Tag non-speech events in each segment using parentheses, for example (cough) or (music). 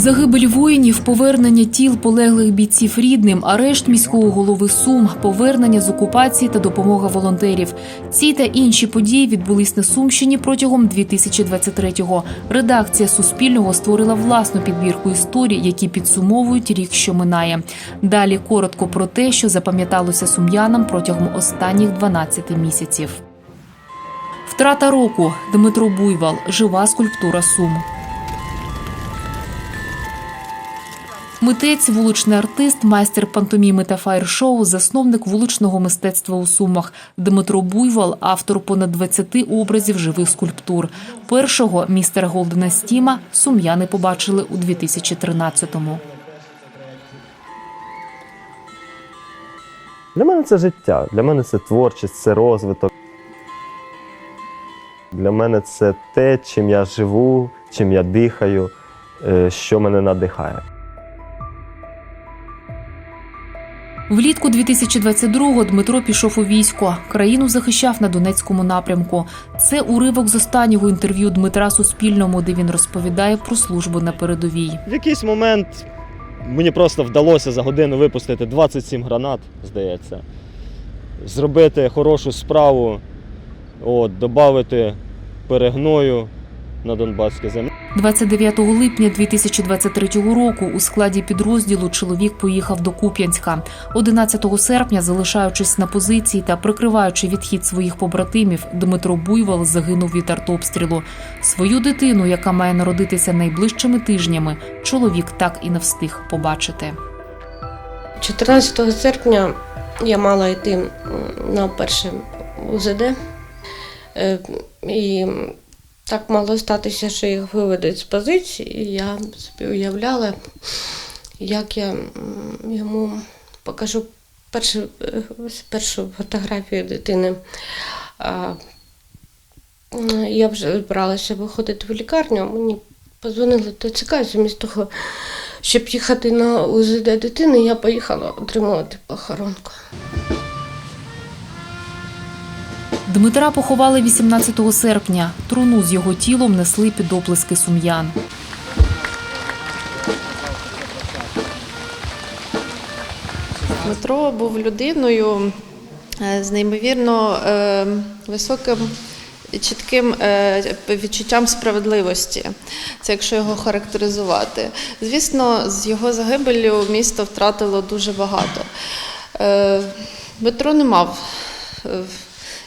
Загибель воїнів, повернення тіл полеглих бійців рідним, арешт міського голови Сум, повернення з окупації та допомога волонтерів. Ці та інші події відбулись на Сумщині протягом 2023-го. Редакція Суспільного створила власну підбірку історій, які підсумовують рік, що минає. Далі коротко про те, що запам'яталося сум'янам протягом останніх 12 місяців. Втрата року Дмитро Буйвал, жива скульптура Сум. Митець, вуличний артист, майстер пантоміми та фаєр-шоу, засновник вуличного мистецтва у Сумах. Дмитро Буйвол, автор понад 20 образів живих скульптур. Першого містера Голдена Стіма сум'яни побачили у 2013-му. Для мене це життя, для мене це творчість, це розвиток. Для мене це те, чим я живу, чим я дихаю, е, що мене надихає. Влітку 2022-го Дмитро пішов у військо. Країну захищав на Донецькому напрямку. Це уривок з останнього інтерв'ю Дмитра Суспільному, де він розповідає про службу на передовій. В якийсь момент мені просто вдалося за годину випустити 27 гранат, здається, зробити хорошу справу, от, додати перегною на Донбаські землі. 29 липня 2023 року у складі підрозділу чоловік поїхав до Куп'янська. 11 серпня, залишаючись на позиції та прикриваючи відхід своїх побратимів, Дмитро Буйвол загинув від артобстрілу. Свою дитину, яка має народитися найближчими тижнями, чоловік так і не встиг побачити. 14 серпня я мала йти на перше УЗД. Е, І так мало статися, що їх виведуть з позиції. І я собі уявляла, як я йому покажу першу, першу фотографію дитини. Я вже збиралася виходити в лікарню, мені позвонили ТЦК, і замість того, щоб їхати на УЗД дитини, я поїхала отримувати похоронку. Дмитра поховали 18 серпня. Труну з його тілом несли під оплески сум'ян. Дмитро був людиною е, з неймовірно е, високим чітким е, відчуттям справедливості. Це якщо його характеризувати. Звісно, з його загибеллю місто втратило дуже багато. Дмитро не мав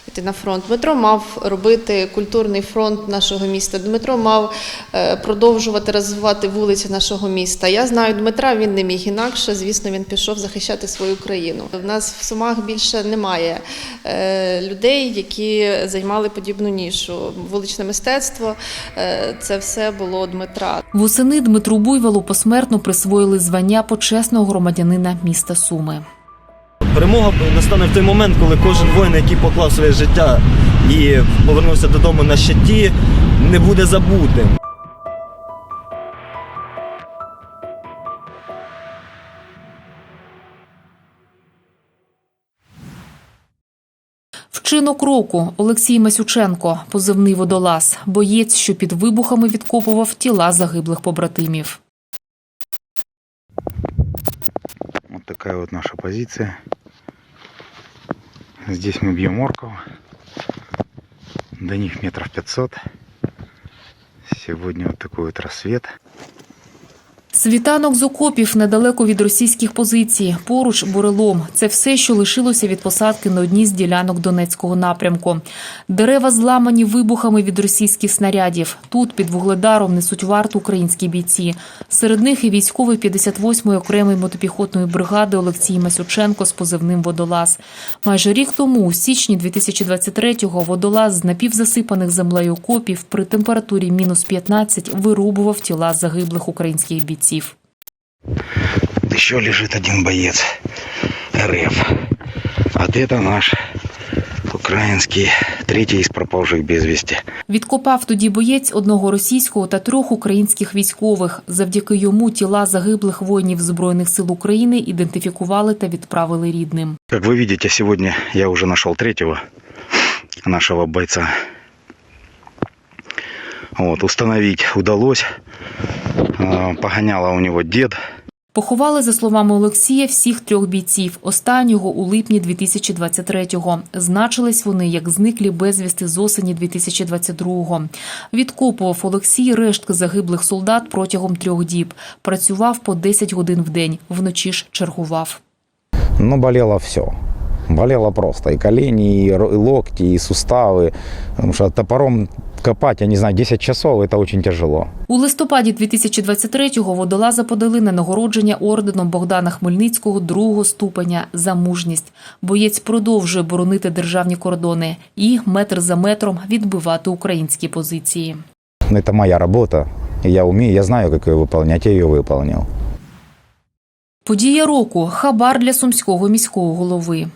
йти на фронт. Дмитро мав робити культурний фронт нашого міста. Дмитро мав е, продовжувати розвивати вулиці нашого міста. Я знаю Дмитра, він не міг інакше. Звісно, він пішов захищати свою країну. В нас в Сумах більше немає е, людей, які займали подібну нішу. Вуличне мистецтво е, це все було Дмитра. Восени Дмитру Буйволу посмертно присвоїли звання почесного громадянина міста Суми. Перемога настане в той момент, коли кожен воїн, який поклав своє життя і повернувся додому на щиті, не буде забутим. Вчинок року Олексій Масюченко, позивний водолаз, боєць, що під вибухами відкопував тіла загиблих побратимів. Вот такая вот наша позиция. Здесь мы бьем орков. До них метров 500. Сегодня вот такой вот рассвет. Світанок з окопів недалеко від російських позицій. Поруч бурелом. Це все, що лишилося від посадки на одній з ділянок Донецького напрямку. Дерева зламані вибухами від російських снарядів. Тут під вугледаром несуть варту українські бійці. Серед них і військовий 58-ї окремої мотопіхотної бригади Олексій Масюченко з позивним водолаз. Майже рік тому, у січні 2023-го, водолаз з напівзасипаних землею окопів при температурі мінус 15 вирубував тіла загиблих українських бійців. Вот еще лежит один боец РФ. А это наш украинский третий из пропавших без вести. Відкопав тоді боєць одного російського та трьох українських військових. Завдяки йому тіла загиблих воїнів збройних сил України ідентифікували та відправили рідним. Как вы видите, сегодня я уже нашел третьего нашего бойца. Вот, установить удалось. Э, Погоняла у него дед. Поховали, за словами Олексія, всіх трьох бійців. Останнього у липні 2023-го. Значились вони як зниклі безвісти з осені 2022-го. Відкопував Олексій рештки загиблих солдат протягом трьох діб. Працював по 10 годин в день. Вночі ж чергував. Но болело все. Болело просто. И колени, и ро- и локти, и суставы. Потому топором копать, я не знаю, 10 часов это очень тяжело. У листопаді 2023-го водолаза подали на нагородження орденом Богдана Хмельницького другого ступеня за мужність. Боєць продовжує боронити державні кордони і метр за метром відбивати українські позиції. Но Это моя работа. И я умею, я знаю, как ее выполнять, я ее выполнил. Подія року хабар для сумського міського голови.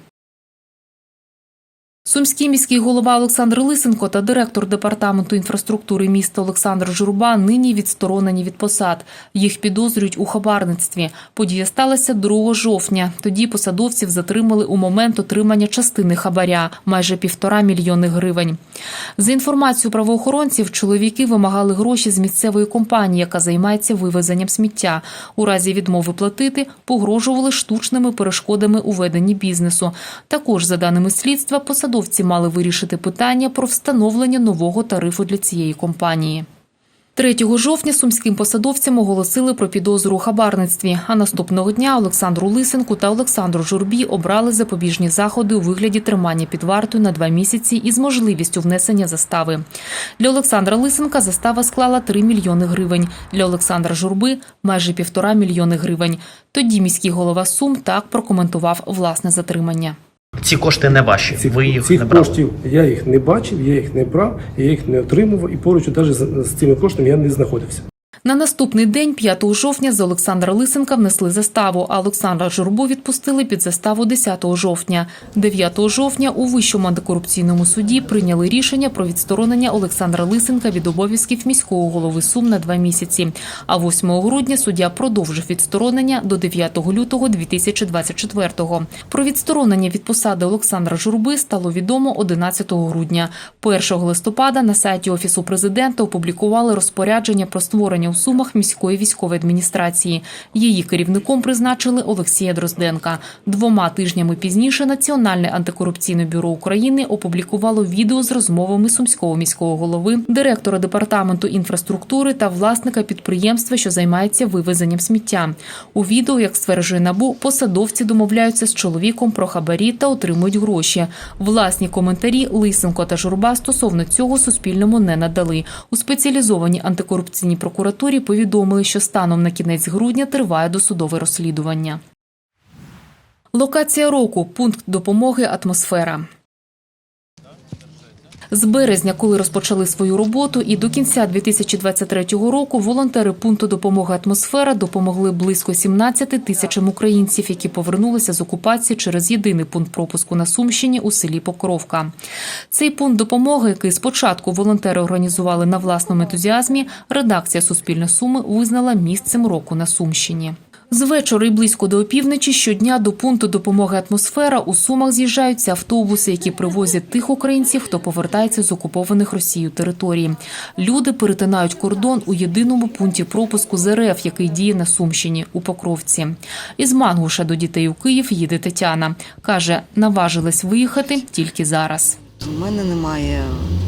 Сумський міський голова Олександр Лисенко та директор департаменту інфраструктури міста Олександр Журба нині відсторонені від посад. Їх підозрюють у хабарництві. Подія сталася 2 жовтня. Тоді посадовців затримали у момент отримання частини хабаря майже півтора мільйони гривень. За інформацією правоохоронців, чоловіки вимагали гроші з місцевої компанії, яка займається вивезенням сміття. У разі відмови платити погрожували штучними перешкодами у веденні бізнесу. Також, за даними слідства, посадовці мали вирішити питання про встановлення нового тарифу для цієї компанії. 3 жовтня сумським посадовцям оголосили про підозру у хабарництві. А наступного дня Олександру Лисенку та Олександру Журбі обрали запобіжні заходи у вигляді тримання під вартою на два місяці із можливістю внесення застави. Для Олександра Лисенка застава склала 3 мільйони гривень. Для Олександра Журби майже півтора мільйони гривень. Тоді міський голова Сум так прокоментував власне затримання. Ці кошти не ваші. Ці, ви їх цих не брали. коштів я їх не бачив, я їх не брав, я їх не отримував і поруч навіть з, з цими коштами я не знаходився. На наступний день, 5 жовтня, за Олександра Лисенка внесли заставу, а Олександра Журбу відпустили під заставу 10 жовтня. 9 жовтня у Вищому антикорупційному суді прийняли рішення про відсторонення Олександра Лисенка від обов'язків міського голови Сум на два місяці. А 8 грудня суддя продовжив відсторонення до 9 лютого 2024-го. Про відсторонення від посади Олександра Журби стало відомо 11 грудня. 1 листопада на сайті Офісу президента опублікували розпорядження про створення у Сумах міської військової адміністрації. Її керівником призначили Олексія Дрозденка. Двома тижнями пізніше Національне антикорупційне бюро України опублікувало відео з розмовами сумського міського голови, директора департаменту інфраструктури та власника підприємства, що займається вивезенням сміття. У відео, як стверджує набу, посадовці домовляються з чоловіком про хабарі та отримують гроші. Власні коментарі Лисенко та Журба стосовно цього Суспільному не надали. У спеціалізованій антикорупційній прокуратурі повідомили, що станом на кінець грудня триває досудове розслідування. Локація року пункт допомоги атмосфера. З березня, коли розпочали свою роботу, і до кінця 2023 року волонтери пункту допомоги атмосфера допомогли близько 17 тисячам українців, які повернулися з окупації через єдиний пункт пропуску на Сумщині у селі Покровка. Цей пункт допомоги, який спочатку волонтери організували на власному ентузіазмі, редакція Суспільне Суми визнала місцем року на Сумщині. З вечора і близько до опівночі щодня до пункту допомоги атмосфера у Сумах з'їжджаються автобуси, які привозять тих українців, хто повертається з окупованих Росією територій. Люди перетинають кордон у єдиному пункті пропуску з РФ, який діє на Сумщині у Покровці. Із Мангуша до дітей у Київ їде Тетяна. каже, наважилась виїхати тільки зараз. У мене немає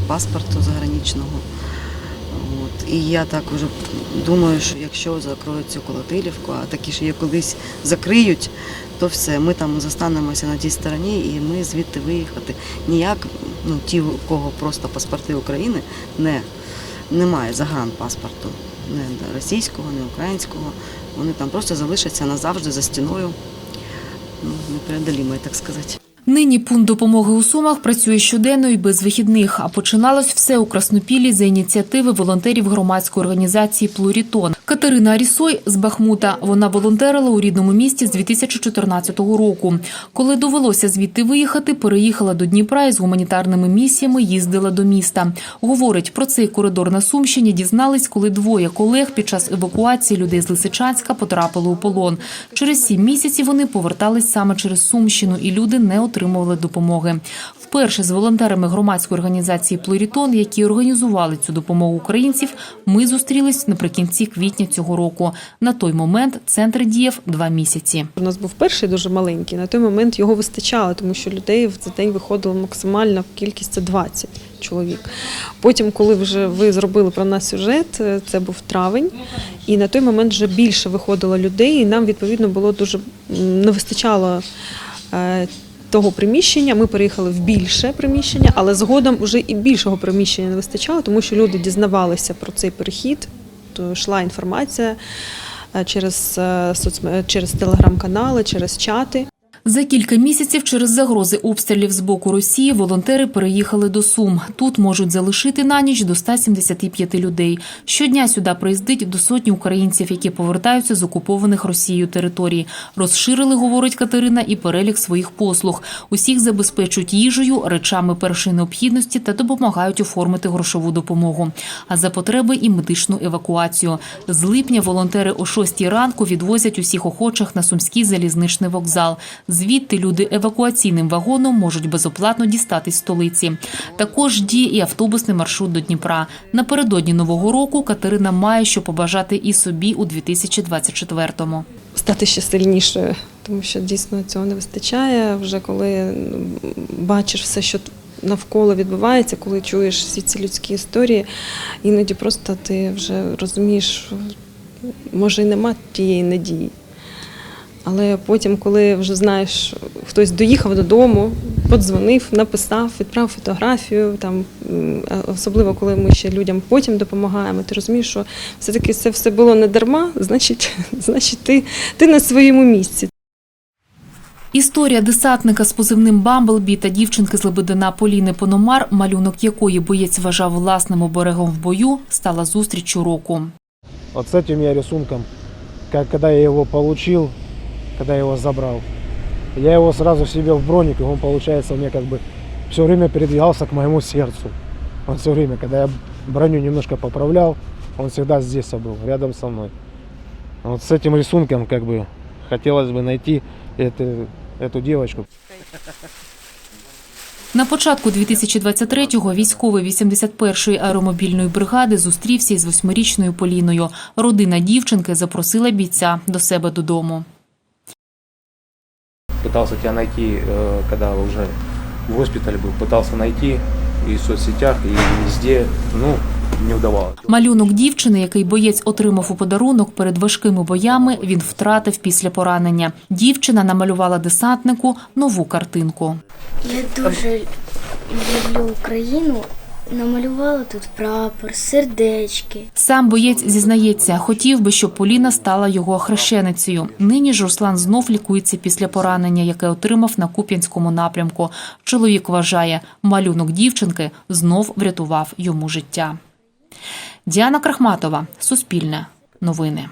паспорту заграничного. І я так вже думаю, що якщо закроють цю Колотилівку, а такі ж її колись закриють, то все, ми там застанемося на тій стороні і ми звідти виїхати. Ніяк, ну ті, у кого просто паспорти України, не, немає загранпаспорту. Не російського, не українського. Вони там просто залишаться назавжди за стіною. Ну, непреодолімо, так сказати. Нині пункт допомоги у Сумах працює щоденно і без вихідних. А починалось все у Краснопілі за ініціативи волонтерів громадської організації Плурітон. Катерина Арісой з Бахмута. Вона волонтерила у рідному місті з 2014 року. Коли довелося звідти виїхати, переїхала до Дніпра і з гуманітарними місіями їздила до міста. Говорить, про цей коридор на Сумщині дізнались, коли двоє колег під час евакуації людей з Лисичанська потрапили у полон. Через сім місяців вони повертались саме через Сумщину, і люди не отримували допомоги. Вперше з волонтерами громадської організації Плурітон, які організували цю допомогу українців, ми зустрілись наприкінці квітня цього року. На той момент центр діяв два місяці. У нас був перший дуже маленький. На той момент його вистачало, тому що людей в цей день виходило максимальна кількість це 20 чоловік. Потім, коли вже ви зробили про нас сюжет, е, це був травень, і на той момент вже більше виходило людей, і нам відповідно було дуже не вистачало. е, Того приміщення ми переїхали в більше приміщення, але згодом вже і більшого приміщення не вистачало, тому що люди дізнавалися про цей перехід, йшла інформація е, через е, через телеграм-канали, через чати. За кілька місяців через загрози обстрілів з боку Росії волонтери переїхали до Сум. Тут можуть залишити на ніч до 175 людей. Щодня сюди приїздить до сотні українців, які повертаються з окупованих Росією територій. Розширили, говорить Катерина, і перелік своїх послуг. Усіх забезпечують їжею, речами першої необхідності та допомагають оформити грошову допомогу. А за потреби і медичну евакуацію. З липня волонтери о 6 ранку відвозять усіх охочих на сумський залізничний вокзал. Звідти люди евакуаційним вагоном можуть безоплатно дістатись столиці. Також діє і автобусний маршрут до Дніпра. Напередодні нового року Катерина має що побажати і собі у 2024-му. стати ще сильнішою, тому що дійсно цього не вистачає. Вже коли бачиш все, що навколо відбувається, коли чуєш всі ці людські історії, іноді просто ти вже розумієш, може і нема тієї надії. Але потім, коли вже знаєш, хтось доїхав додому, подзвонив, написав, відправив фотографію, там особливо коли ми ще людям потім допомагаємо, ти розумієш, що все-таки це все було не дарма, значить, (laughs) значить ти, ти на своєму місці. Історія десантника з позивним Бамблбі та дівчинки з Лебедина Поліни Пономар, малюнок якої боєць вважав власним оберегом в бою, стала зустрічю року. Вот с этим я рисунком, как, когда я его получил, когда я его забрал, я его сразу себе в броник, и он, получается, мне как бы все время передвигался к моему сердцу. Он все время, когда я броню немножко поправлял, он всегда здесь был, рядом со мной. Вот с этим рисунком, как бы, хотелось бы найти эту, эту девочку. На початку 2023-го військовий 81-ї аеромобільної бригади зустрівся із восьмирічною Поліною. Родина дівчинки запросила бійця до себе додому. пытался тебя найти, э, когда уже в госпитале был, пытался найти и в соцсетях, и везде, ну, не удавалось. Малюнок дівчини, який боєць отримав у подарунок перед важкими боями, він втратив після поранення. Дівчина намалювала десантнику нову картинку. Я дуже люблю Україну. Намалювала тут прапор, сердечки. Сам боєць зізнається, хотів би, щоб Поліна стала його хрещеницею. Нині ж Руслан знов лікується після поранення, яке отримав на Куп'янському напрямку. Чоловік вважає, малюнок дівчинки знов врятував йому життя. Діана Крахматова, Суспільне, Новини.